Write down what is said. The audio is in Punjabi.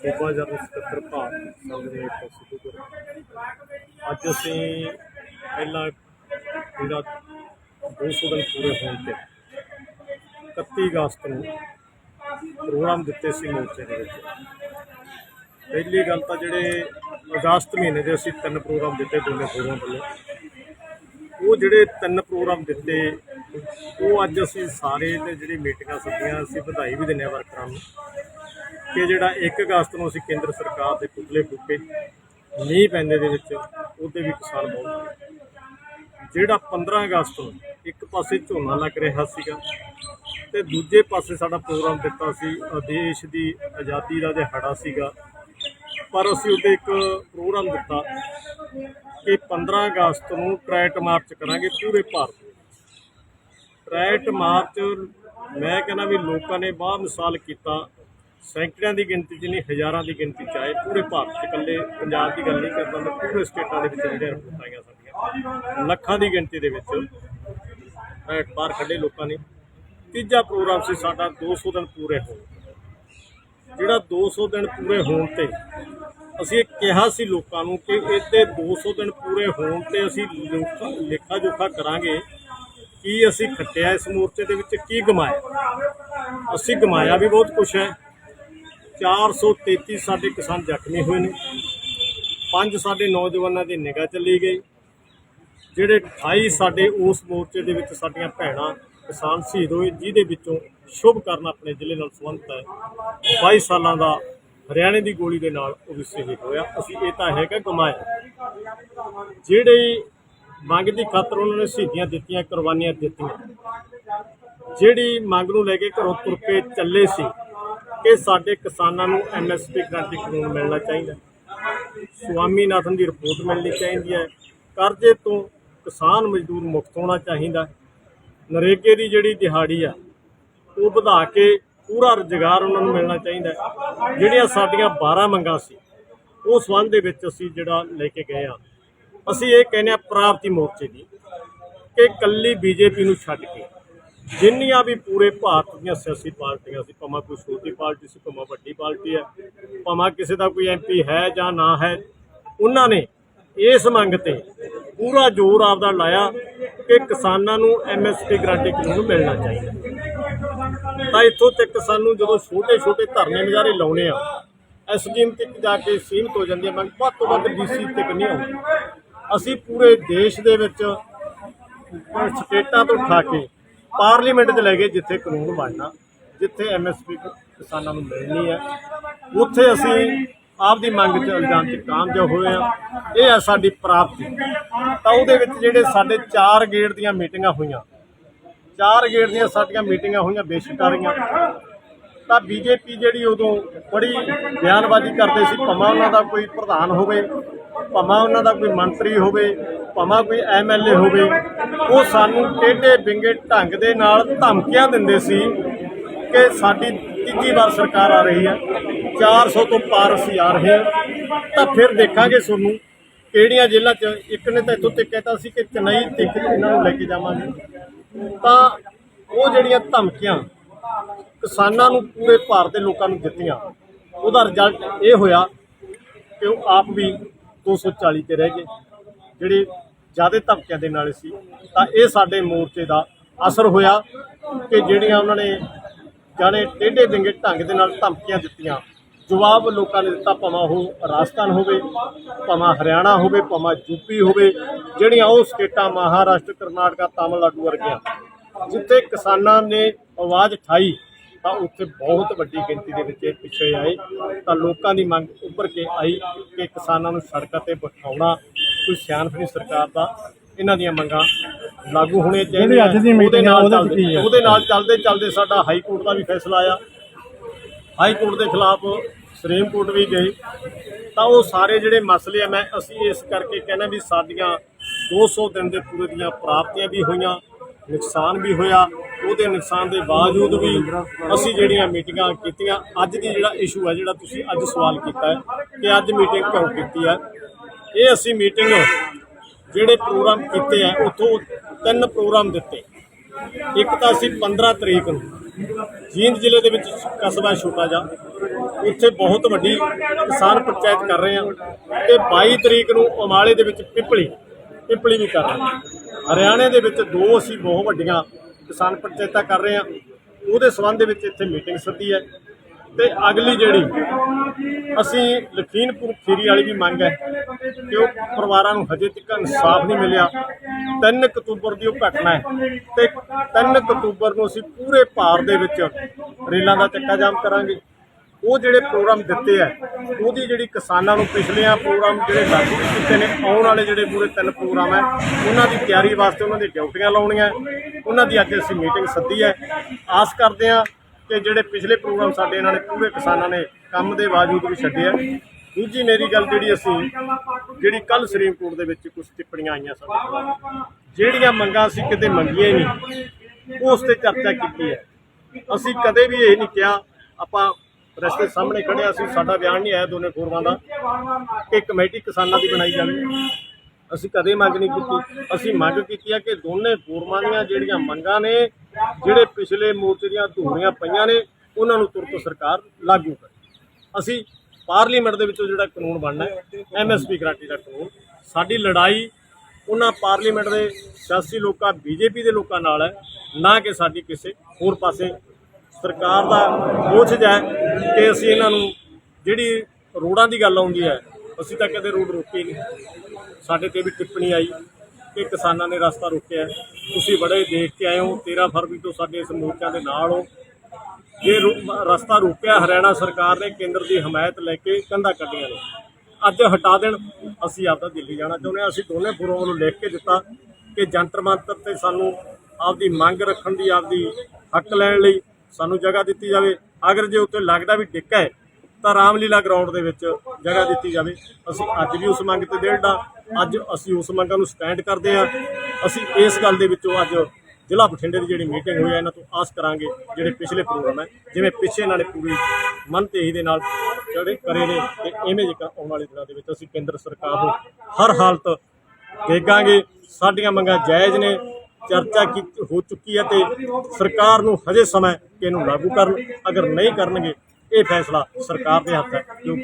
ਸੂਬਾ ਜਨਰਲ ਸਕੱਤਰ ਭਾਰਤ ਸੰਘ ਦੇ ਸਿੱਧੂਪੁਰ ਅੱਜ ਅਸੀਂ ਪਹਿਲਾਂ ਜਿਹੜਾ 200 ਦਿਨ ਪੂਰੇ ਹੋਣ ਤੇ 31 ਅਗਸਤ ਨੂੰ ਪ੍ਰੋਗਰਾਮ ਦਿੱਤੇ ਸੀ ਮੋਰਚੇ ਦੇ ਵਿੱਚ। ਪਹਿਲੀ ਗੱਲ ਤਾਂ ਜਿਹੜੇ ਅਗਸਤ ਮਹੀਨੇ ਦੇ ਅਸੀਂ ਤਿੰਨ ਪ੍ਰੋਗਰਾਮ ਦਿੱਤੇ ਦੋਨੇ ਫੋਰਮਾਂ ਵੱਲੋਂ। ਉਹ ਜਿਹੜੇ ਤਿੰਨ ਪ੍ਰੋਗਰਾਮ ਦਿੱਤੇ, ਉਹ ਅੱਜ ਅਸੀਂ ਸਾਰੇ ਤੇ ਜਿਹੜੀ ਮੀਟਿੰਗਾਂ ਸੱਦੀਆਂ, ਅਸੀਂ ਵਧਾਈ ਵੀ ਦਿੰਦੇ ਹਾਂ ਵਰਕਰਾਂ ਨੂੰ। ਕਿ ਜਿਹੜਾ 1 ਅਗਸਤ ਨੂੰ ਅਸੀਂ ਕੇਂਦਰ ਸਰਕਾਰ ਦੇ ਪੁਤਲੇ ਫੂਕੇ, ਮੀਂਹ ਪੈਂਦੇ ਦੇ ਵਿੱਚ, ਉਹਦੇ ਵੀ ਕਿਸਾਨ ਬਹੁਤ ਜਿਹੜਾ 15 ਅਗਸਤ ਨੂੰ ਇੱਕ ਪਾਸੇ ਝੋਨਾ ਲੱਗ ਰਿਹਾ ਸੀਗਾ ਤੇ ਦੂਜੇ ਪਾਸੇ ਸਾਡਾ ਪ੍ਰੋਗਰਾਮ ਦਿੱਤਾ ਸੀ ਦੇਸ਼ ਦੀ ਆਜ਼ਾਦੀ ਦਾ ਦਿਹਾੜਾ ਸੀਗਾ, ਪਰ ਅਸੀਂ ਉਹਦੇ ਇੱਕ ਪ੍ਰੋਗਰਾਮ ਦਿੱਤਾ ਕਿ 15 ਅਗਸਤ ਨੂੰ ਟਰੈਟ ਮਾਰਚ ਕਰਾਂਗੇ ਪੂਰੇ ਭਾਰਤ ਵਿੱਚ। ਮਾਰਚ, ਮੈਂ ਕਹਿੰਦਾ ਵੀ ਲੋਕਾਂ ਨੇ ਬਾਹ ਮਿਸਾਲ ਕੀਤਾ ਸੈਂਕੜਿਆਂ ਦੀ ਗਿਣਤੀ 'ਚ ਨਹੀਂ, ਹਜ਼ਾਰਾਂ ਦੀ ਗਿਣਤੀ 'ਚ ਆਏ ਪੂਰੇ ਭਾਰਤ 'ਚ ਇਕੱਲੇ ਪੰਜਾਬ ਦੀ ਗੱਲ ਨਹੀਂ ਕਰਦਾ, ਮੈਂ ਪੂਰੇ ਸਟੇਟਾਂ ਦੇ ਵਿੱਚ ਜਿਹੜੀਆਂ ਰਿਪੋਰਟਾਂ ਆਈਆਂ ਸਾਡੀਆਂ। ਲੱਖਾਂ ਦੀ ਗਿਣਤੀ ਦੇ ਵਿੱਚ ਟਰੈਟ ਬਾਹਰ ਕੱਢੇ ਲੋਕਾਂ ਨੇ। ਤੀਜਾ ਪ੍ਰੋਗਰਾਮ ਸੀ ਸਾਡਾ 200 ਦਿਨ ਪੂਰੇ ਹੋਣ। ਜਿਹੜਾ 200 ਦਿਨ ਪੂਰੇ ਹੋਣ ਤੇ ਅਸੀਂ ਇਹ ਕਿਹਾ ਸੀ ਲੋਕਾਂ ਨੂੰ ਕਿ ਇਹਦੇ 200 ਦਿਨ ਪੂਰੇ ਹੋਣ ਤੇ ਅਸੀਂ ਲੇਖਾ ਜੋਖਾ ਕਰਾਂਗੇ ਕੀ ਅਸੀਂ ਖੱਟਿਆ ਇਸ ਮੋਰਚੇ ਦੇ ਵਿੱਚ, ਕੀ ਗਮਾਇਆ। ਅਸੀਂ ਗਮਾਇਆ ਵੀ ਬਹੁਤ ਕੁਝ ਹੈ। 433 ਸਾਡੇ ਕਿਸਾਨ ਜ਼ਖਮੀ ਹੋਏ ਨੇ। ਪੰਜ ਸਾਡੇ ਨੌਜਵਾਨਾਂ ਦੀ ਨਿਗਾਹ ਚੱਲੀ ਗਈ। ਜਿਹੜੇ 28 ਸਾਡੇ ਉਸ ਮੋਰਚੇ ਦੇ ਵਿੱਚ ਸਾਡੀਆਂ ਭੈਣਾਂ ਕਿਸਾਨ ਸ਼ਹੀਦ ਹੋਏ, ਜਿਹਦੇ ਵਿੱਚੋਂ ਸ਼ੁਭ ਕਰਨ ਆਪਣੇ ਜ਼ਿਲ੍ਹੇ ਨਾਲ ਸੰਬੰਧਿਤ ਹੈ। 22 ਸਾਲਾਂ ਦਾ ਹਰਿਆਣੇ ਦੀ ਗੋਲੀ ਦੇ ਨਾਲ ਉਹ ਵੀ ਸ਼ਹੀਦ ਹੋਇਆ। ਅਸੀਂ ਇਹ ਤਾਂ ਹੈਗਾ ਕਮਾਇਆ ਜਿਹੜੇ ਮੰਗ ਦੀ ਖਾਤਰ ਉਹਨਾਂ ਨੇ ਸ਼ਹੀਦੀਆਂ ਦਿੱਤੀਆਂ, ਕੁਰਬਾਨੀਆਂ ਦਿੱਤੀਆਂ। ਜਿਹੜੀ ਮੰਗ ਨੂੰ ਲੈ ਕੇ ਘਰੋਂ ਤੁਰ ਕੇ ਚੱਲੇ ਸੀ ਕਿ ਸਾਡੇ ਕਿਸਾਨਾਂ ਨੂੰ ਐਮਐਸਪੀ ਗਰੰਟੀ ਕਾਨੂੰਨ ਮਿਲਣਾ ਚਾਹੀਦਾ ਸੁਆਮੀਨਾਥਨ ਦੀ ਰਿਪੋਰਟ ਮਿਲਣੀ ਚਾਹੀਦੀ ਹੈ। ਕਰਜ਼ੇ ਤੋਂ ਕਿਸਾਨ ਮਜ਼ਦੂਰ ਮੁਕਤ ਹੋਣਾ ਚਾਹੀਦਾ ਨਰੇਗੇ ਦੀ ਜਿਹੜੀ ਦਿਹਾੜੀ ਆ, ਉਹ ਵਧਾ ਕੇ ਪੂਰਾ ਰੁਜ਼ਗਾਰ ਉਹਨਾਂ ਨੂੰ ਮਿਲਣਾ ਚਾਹੀਦਾ ਜਿਹੜੀਆਂ ਸਾਡੀਆਂ 12 ਮੰਗਾਂ ਸੀ, ਉਹ ਸੰਬੰਧ ਦੇ ਵਿੱਚ ਅਸੀਂ ਜਿਹੜਾ ਲੈ ਕੇ ਗਏ ਆ ਅਸੀਂ ਇਹ ਕਹਿੰਦੇ ਆ ਪ੍ਰਾਪਤੀ ਮੋਰਚੇ ਦੀ ਕਿ ਕੱਲੀ ਬੀਜੇਪੀ ਨੂੰ ਛੱਡ ਕੇ ਜਿੰਨੀਆਂ ਵੀ ਪੂਰੇ ਭਾਰਤ ਦੀਆਂ ਸਿਆਸੀ ਪਾਰਟੀਆਂ ਸੀ, ਭਾਵੇਂ ਕੋਈ ਛੋਟੀ ਪਾਰਟੀ ਸੀ, ਭਾਵੇਂ ਵੱਡੀ ਪਾਰਟੀ ਹੈ, ਭਾਵੇਂ ਕਿਸੇ ਦਾ ਕੋਈ ਐਮਪੀ ਹੈ ਜਾਂ ਨਾ ਹੈ, ਉਹਨਾਂ ਨੇ ਇਸ ਮੰਗ ਤੇ ਪੂਰਾ ਜ਼ੋਰ ਆਪਦਾ ਲਾਇਆ ਕਿ ਕਿਸਾਨਾਂ ਨੂੰ ਐਮਐਸਪੀ ਗਰੰਟੀ ਕਾਨੂੰਨ ਮਿਲਣਾ ਚਾਹੀਦਾ। ਤਾਂ ਇੱਥੋਂ ਤੱਕ ਸਾਨੂੰ ਜਦੋਂ ਛੋਟੇ ਛੋਟੇ ਧਰਨੇ ਨਜ਼ਾਰੇ ਲਾਉਣੇ ਆ ਐਸਡੀਐਮ ਤੱਕ ਜਾ ਕੇ ਸੀਮਤ ਹੋ ਜਾਂਦੀ ਹੈ, ਮੰਗ ਵੱਧ ਤੋਂ ਵੱਧ ਡੀਸੀ ਤੱਕ ਨਹੀਂ ਆਉਂਦੀ। ਅਸੀਂ ਪੂਰੇ ਦੇਸ਼ ਦੇ ਵਿੱਚ ਸਟੇਟਾਂ ਤੋਂ ਉਠਾ ਕੇ ਪਾਰਲੀਮੈਂਟ 'ਚ ਲੈ ਕੇ ਜਿੱਥੇ ਕਾਨੂੰਨ ਬਣਨਾ, ਜਿੱਥੇ ਐਮਐਸਪੀ ਕਿਸਾਨਾਂ ਨੂੰ ਮਿਲਣੀ ਹੈ। ਉੱਥੇ ਅਸੀਂ ਆਪਦੀ ਮੰਗ 'ਚ ਇਲਜ਼ਾਮ 'ਚ ਕਾਮਯਾਬ ਹੋਏ ਆ ਇਹ ਆ ਸਾਡੀ ਪ੍ਰਾਪਤੀ। ਤਾਂ ਉਹਦੇ ਵਿੱਚ ਜਿਹੜੇ ਸਾਡੇ ਚਾਰ ਗੇੜ ਦੀਆਂ ਮੀਟਿੰਗਾਂ ਹੋਈਆਂ, ਚਾਰ ਗੇੜ ਦੀਆਂ ਸਾਡੀਆਂ ਮੀਟਿੰਗਾਂ ਹੋਈਆਂ ਬੇਸ਼ਕਾਰੀਆਂ ਤਾਂ ਬੀਜੇਪੀ ਜਿਹੜੀ ਉਦੋਂ ਬੜੀ ਬਿਆਨਬਾਜ਼ੀ ਕਰਦੇ ਸੀ, ਭਾਵੇਂ ਉਹਨਾਂ ਦਾ ਕੋਈ ਪ੍ਰਧਾਨ ਹੋਵੇ ਭਾਵੇਂ ਉਹਨਾਂ ਦਾ ਕੋਈ ਮੰਤਰੀ ਹੋਵੇ, ਭਾਵੇਂ ਕੋਈ ਐਮਐਲਏ ਹੋਵੇ, ਉਹ ਸਾਨੂੰ ਟੇਢੇ ਬਿੰਗੇ ਢੰਗ ਦੇ ਨਾਲ ਧਮਕੀਆਂ ਦਿੰਦੇ ਸੀ ਕਿ ਸਾਡੀ ਤੀਜੀ ਵਾਰ ਸਰਕਾਰ ਆ ਰਹੀ ਹੈ 400 ਤੋਂ ਪਾਰ ਅਸੀਂ ਆ ਰਹੇ ਹਾਂ। ਤਾਂ ਫਿਰ ਦੇਖਾਂਗੇ ਤੁਹਾਨੂੰ ਕਿਹੜੀਆਂ ਜੇਲ੍ਹਾਂ 'ਚ, ਇੱਕ ਨੇ ਤਾਂ ਇੱਥੋਂ ਤੱਕ ਕਹਿਤਾ ਸੀ ਕਿ ਚਨਈ ਤੱਕ ਇਹਨਾਂ ਨੂੰ ਲੈ ਕੇ ਜਾਵਾਂਗੇ। ਤਾਂ ਉਹ ਜਿਹੜੀਆਂ ਧਮਕੀਆਂ ਕਿਸਾਨਾਂ ਨੂੰ ਪੂਰੇ ਭਾਰਤ ਦੇ ਲੋਕਾਂ ਨੂੰ ਦਿੱਤੀਆਂ, ਉਹਦਾ ਰਿਜ਼ਲਟ ਇਹ ਹੋਇਆ ਕਿ ਉਹ ਆਪ ਵੀ 240 ਤੇ ਰਹਿ ਗਏ। ਜਿਹੜੇ ਜ਼ਿਆਦਾ ਧਮਕੀਆਂ ਦੇ ਨਾਲ ਸੀ, ਤਾਂ ਇਹ ਸਾਡੇ ਮੋਰਚੇ ਦਾ ਅਸਰ ਹੋਇਆ ਕਿ ਜਿਹੜੀਆਂ ਉਹਨਾਂ ਨੇ ਜਾਣੇ ਟੇਢੇ ਡਿੰਗੇ ਢੰਗ ਦੇ ਨਾਲ ਧਮਕੀਆਂ ਦਿੱਤੀਆਂ। ਜਵਾਬ ਲੋਕਾਂ ਨੇ ਦਿੱਤਾ, ਭਾਵੇਂ ਉਹ ਰਾਜਸਥਾਨ ਹੋਵੇ, ਭਾਵੇਂ ਹਰਿਆਣਾ ਹੋਵੇ, ਭਾਵੇਂ ਯੂਪੀ ਹੋਵੇ, ਜਿਹੜੀਆਂ ਉਹ ਸਟੇਟਾਂ ਮਹਾਰਾਸ਼ਟਰ, ਕਰਨਾਟਕਾ, ਤਾਮਿਲਨਾਡੂ ਵਰਗੀਆਂ, ਜਿੱਥੇ ਕਿਸਾਨਾਂ ਨੇ ਆਵਾਜ਼ ਉਠਾਈ ਤਾਂ ਉੱਥੇ ਬਹੁਤ ਵੱਡੀ ਗਿਣਤੀ ਦੇ ਵਿੱਚ ਇਹ ਪਿੱਛੇ ਆਏ। ਤਾਂ ਲੋਕਾਂ ਦੀ ਮੰਗ ਉੱਭਰ ਕੇ ਆਈ ਕਿ ਕਿਸਾਨਾਂ ਨੂੰ ਸੜਕਾਂ ਤੇ ਬਿਠਾਉਣਾ ਕੋਈ ਸਿਆਣਪੀ ਸਰਕਾਰ ਦਾ ਇਹਨਾਂ ਦੀਆਂ ਮੰਗਾਂ ਲਾਗੂ ਹੋਣੀਆਂ ਚਾਹੀਦੀਆਂ। ਅੱਜ ਦੀ ਨਾਲ ਉਹਦੇ ਨਾਲ ਚੱਲਦੇ ਚੱਲਦੇ ਸਾਡਾ ਹਾਈ ਕੋਰਟ ਦਾ ਵੀ ਫੈਸਲਾ ਆਇਆ। ਹਾਈ ਕੋਰਟ ਦੇ ਖਿਲਾਫ ਸੁਪਰੀਮ ਕੋਰਟ ਵੀ ਗਏ ਤਾਂ ਉਹ ਸਾਰੇ ਜਿਹੜੇ ਮਸਲੇ ਆ ਮੈਂ ਅਸੀਂ ਇਸ ਕਰਕੇ ਕਹਿੰਦਾ ਵੀ ਸਾਡੀਆਂ 200 ਦਿਨ ਦੇ ਪੂਰੇ ਦੀਆਂ ਪ੍ਰਾਪਤੀਆਂ ਵੀ ਹੋਈਆਂ। ਨੁਕਸਾਨ ਵੀ ਹੋਇਆ, ਉਹਦੇ ਨੁਕਸਾਨ ਦੇ ਬਾਵਜੂਦ ਵੀ ਅਸੀਂ ਜਿਹੜੀਆਂ ਮੀਟਿੰਗਾਂ ਕੀਤੀਆਂ, ਅੱਜ ਦੀ ਜਿਹੜਾ ਇਸ਼ੂ ਹੈ, ਜਿਹੜਾ ਤੁਸੀਂ ਅੱਜ ਸਵਾਲ ਕੀਤਾ ਹੈ, ਕਿ ਅੱਜ ਮੀਟਿੰਗ ਕਿਉਂ ਕੀਤੀ ਹੈ, ਇਹ ਅਸੀਂ ਮੀਟਿੰਗ ਜਿਹੜੇ ਪ੍ਰੋਗਰਾਮ ਕੀਤੇ ਆ ਉਥੋਂ ਤਿੰਨ ਪ੍ਰੋਗਰਾਮ ਦਿੱਤੇ। ਇੱਕ ਤਾਂ ਅਸੀਂ 15 ਤਰੀਕ ਨੂੰ ਜੀਂਦ ਜ਼ਿਲ੍ਹੇ ਦੇ ਵਿੱਚ ਕਸਬਾ ਛੋਟਾ ਜਿਹਾ, ਉੱਥੇ ਬਹੁਤ ਵੱਡੀ ਕਿਸਾਨ ਪੰਚਾਇਤ ਕਰ ਰਹੇ ਹਾਂ ਤੇ 22 ਤਰੀਕ ਨੂੰ ਉਮਾਲੇ ਦੇ ਵਿੱਚ ਪਿੱਪਲੀ ਪਿੱਪਲੀ ਵੀ ਕਰ ਰਹੇ ਹਾਂ। ਹਰਿਆਣੇ ਦੇ ਵਿੱਚ ਦੋ ਅਸੀਂ ਬਹੁਤ ਵੱਡੀਆਂ ਕਿਸਾਨ ਪੰਚਾਇਤਾਂ ਕਰ ਰਹੇ ਹਾਂ। ਉਹਦੇ ਸਬੰਧ ਦੇ ਵਿੱਚ ਇੱਥੇ ਮੀਟਿੰਗ ਸੱਦੀ ਹੈ। ਤੇ ਅਗਲੀ ਜਿਹੜੀ ਅਸੀਂ ਲਖੀਮਪੁਰ ਖੀਰੀ ਵਾਲੀ ਵੀ ਮੰਗ ਹੈ ਕਿ ਉਹ ਪਰਿਵਾਰਾਂ ਨੂੰ ਹਜੇ ਤੱਕ ਇਨਸਾਫ ਨਹੀਂ ਮਿਲਿਆ। 3 ਅਕਤੂਬਰ ਦੀ ਉਹ ਘਟਨਾ ਹੈ। ਤੇ 3 ਅਕਤੂਬਰ ਨੂੰ ਅਸੀਂ ਪੂਰੇ ਭਾਰਤ ਦੇ ਵਿੱਚ ਰੇਲਾਂ ਦਾ ਚੱਕਾ ਜਾਮ ਕਰਾਂਗੇ। ਉਹ ਜਿਹੜੇ ਪ੍ਰੋਗਰਾਮ ਦਿੱਤੇ ਆ, ਉਹਦੀ ਜਿਹੜੀ ਕਿਸਾਨਾਂ ਨੂੰ ਪਿਛਲਿਆਂ ਪ੍ਰੋਗਰਾਮ ਜਿਹੜੇ ਲਾਗੂ ਕੀਤੇ ਨੇ, ਆਉਣ ਵਾਲੇ ਜਿਹੜੇ ਪੂਰੇ ਤਿੰਨ ਪ੍ਰੋਗਰਾਮ ਹੈ ਉਹਨਾਂ ਦੀ ਤਿਆਰੀ ਵਾਸਤੇ ਉਹਨਾਂ ਦੀ ਡਿਊਟੀਆਂ ਲਾਉਣੀਆਂ, ਉਹਨਾਂ ਦੀ ਅੱਜ ਅਸੀਂ ਮੀਟਿੰਗ ਸੱਦੀ ਹੈ ਆਸ ਕਰਦੇ ਹਾਂ ਕਿ ਜਿਹੜੇ ਪਿਛਲੇ ਪ੍ਰੋਗਰਾਮ ਸਾਡੇ ਇਹਨਾਂ ਨੇ, ਪੂਰੇ ਕਿਸਾਨਾਂ ਨੇ ਕੰਮ ਦੇ ਬਾਵਜੂਦ ਵੀ ਛੱਡੇ ਆ। ਦੂਜੀ ਮੇਰੀ ਗੱਲ ਜਿਹੜੀ ਅਸੀਂ, ਜਿਹੜੀ ਕੱਲ ਸੁਪਰੀਮ ਦੇ ਵਿੱਚ ਕੁਝ ਟਿੱਪਣੀਆਂ ਆਈਆਂ ਸਾਡੇ ਜਿਹੜੀਆਂ ਮੰਗਾਂ ਅਸੀਂ ਕਿਤੇ ਮੰਗੀਆਂ ਹੀ ਨਹੀਂ, ਉਸ ਤੇ ਚਰਚਾ ਕੀਤੀ ਹੈ। ਅਸੀਂ ਕਦੇ ਵੀ ਇਹ ਨਹੀਂ ਕਿਹਾ, ਆਪਾਂ ਰਸਤੇ ਸਾਹਮਣੇ ਖੜਿਆ ਸੀ ਸਾਡਾ ਬਿਆਨ ਨਹੀਂ ਆਇਆ ਦੋਨੇ ਫੋਰਮਾਂ ਦਾ ਕਿ ਕਮੇਟੀ ਕਿਸਾਨਾਂ ਦੀ ਬਣਾਈ ਜਾਵੇ। ਅਸੀਂ ਕਦੇ ਮੰਗ ਨਹੀਂ ਕੀਤੀ। ਅਸੀਂ ਮੰਗ ਕੀਤੀ ਹੈ ਕਿ ਦੋਨੇ ਫੋਰਮਾਂ ਦੀਆਂ ਜਿਹੜੀਆਂ ਮੰਗਾਂ ਨੇ, ਜਿਹੜੇ ਪਿਛਲੇ ਮੋਰਚੇ ਦੀਆਂ ਧੂਰੀਆਂ ਪਈਆਂ ਨੇ, ਉਹਨਾਂ ਨੂੰ ਤੁਰਤ ਸਰਕਾਰ ਲਾਗੂ ਕਰੇ। ਅਸੀਂ ਪਾਰਲੀਮੈਂਟ ਦੇ ਵਿੱਚੋਂ ਜਿਹੜਾ ਕਾਨੂੰਨ ਬਣਨਾ ਹੈ ਐਮਐਸਪੀ ਗਾਰੰਟੀ ਦਾ ਕਾਨੂੰਨ, ਸਾਡੀ ਲੜਾਈ ਉਹਨਾਂ ਪਾਰਲੀਮੈਂਟ ਦੇ ਸਿਆਸੀ ਲੋਕਾਂ ਬੀਜੇਪੀ ਦੇ ਲੋਕਾਂ ਨਾਲ ਹੈ, ਨਾ ਕਿ ਸਾਡੀ ਕਿਸੇ ਹੋਰ ਪਾਸੇ। ਸਰਕਾਰ ਦਾ ਕੋਸ਼ਿਸ਼ ਹੈ। ਕਿ ਅਸੀਂ ਇਹਨਾਂ ਨੂੰ ਜਿਹੜੀ ਰੋਡਾਂ ਦੀ ਗੱਲ ਆਉਂਦੀ ਹੈ, ਅਸੀਂ ਤਾਂ ਕਦੇ ਰੋਡ ਰੋਕੇ ਨਹੀਂ। ਸਾਡੇ ਤੇ ਵੀ ਟਿੱਪਣੀ ਆਈ ਕਿ ਕਿਸਾਨਾਂ ਨੇ ਰਸਤਾ ਰੋਕਿਆ ਤੁਸੀਂ ਬੜੇ ਦੇਖ ਕੇ ਆਏ ਹੋ 13 ਫਰਵਰੀ ਤੋਂ ਸਾਡੇ ਇਸ ਮੋਰਚਾ ਦੇ ਨਾਲ ਹੋ। ਜੇ ਰੋ- ਰਸਤਾ ਰੋਕਿਆ, ਹਰਿਆਣਾ ਸਰਕਾਰ ਨੇ ਕੇਂਦਰ ਦੀ ਹਮਾਇਤ ਲੈ ਕੇ ਕੰਧਾ ਕੱਢੀਆਂ ਨੇ। ਅੱਜ ਹਟਾ ਦੇਣ, ਅਸੀਂ ਆਪਦਾ ਦਿੱਲੀ ਜਾਣਾ ਚਾਹੁੰਦੇ ਹਾਂ। ਅਸੀਂ ਦੋਨੇ ਫੋਰਮ ਨੂੰ ਲਿਖ ਕੇ ਦਿੱਤਾ ਕਿ ਜੰਤਰ ਮੰਤਰ ਤੇ ਸਾਨੂੰ ਆਪਦੀ ਮੰਗ ਰੱਖਣ ਦੀ, ਆਪਦੀ ਹੱਕ ਲੈਣ ਲਈ ਸਾਨੂੰ ਜਗ੍ਹਾ ਦਿੱਤੀ ਜਾਵੇ। ਅਗਰ ਜੇ ਉੱਥੇ ਲੱਗਦਾ ਵੀ ਡਿੱਕਾ ਹੈ, ਤਾਂ ਰਾਮਲੀਲਾ ਗਰਾਊਂਡ ਦੇ ਵਿੱਚ ਜਗ੍ਹਾ ਦਿੱਤੀ ਜਾਵੇ। ਅਸੀਂ ਅੱਜ ਵੀ ਉਸ ਮੰਗ ਤੇ ਡੇਢਾ ਅੱਜ ਅਸੀਂ ਉਸ ਮੰਗਾਂ ਨੂੰ ਸਟੈਂਡ ਕਰਦੇ ਹਾਂ। ਅਸੀਂ ਇਸ ਗੱਲ ਦੇ ਵਿੱਚੋਂ ਅੱਜ ਜ਼ਿਲ੍ਹਾ ਬਠਿੰਡੇ ਦੀ ਜਿਹੜੀ ਮੀਟਿੰਗ ਹੋਈ ਹੈ ਇਹਨਾਂ ਤੋਂ ਆਸ ਕਰਾਂਗੇ ਜਿਹੜੇ ਪਿਛਲੇ ਪ੍ਰੋਗਰਾਮ ਹੈ ਜਿਵੇਂ ਪਿੱਛੇ ਇਹਨਾਂ ਨੇ ਪੂਰੀ ਮਨ ਤੇ ਦੇ ਨਾਲ ਜਿਹੜੇ ਕਰੇ ਨੇ ਤੇ ਇਵੇਂ ਜਿਹਾ ਆਉਣ ਵਾਲੇ ਦਿਨਾਂ ਦੇ ਵਿੱਚ ਅਸੀਂ ਕੇਂਦਰ ਸਰਕਾਰ ਨੂੰ ਹਰ ਹਾਲਤ ਦੇਖਾਂਗੇ। ਸਾਡੀਆਂ ਮੰਗਾਂ ਜਾਇਜ਼ ਨੇ। ਚਰਚਾ ਕੀ ਹੋ ਚੁੱਕੀ ਹੈ ਤੇ ਸਰਕਾਰ ਨੂੰ ਹਜੇ ਸਮਾਂ ਕਿ ਇਹਨੂੰ ਲਾਗੂ ਕਰਨ, ਅਗਰ ਨਹੀਂ ਕਰਨਗੇ, ਇਹ ਫੈਸਲਾ ਸਰਕਾਰ ਦੇ ਹੱਥ ਹੈ ਜੋ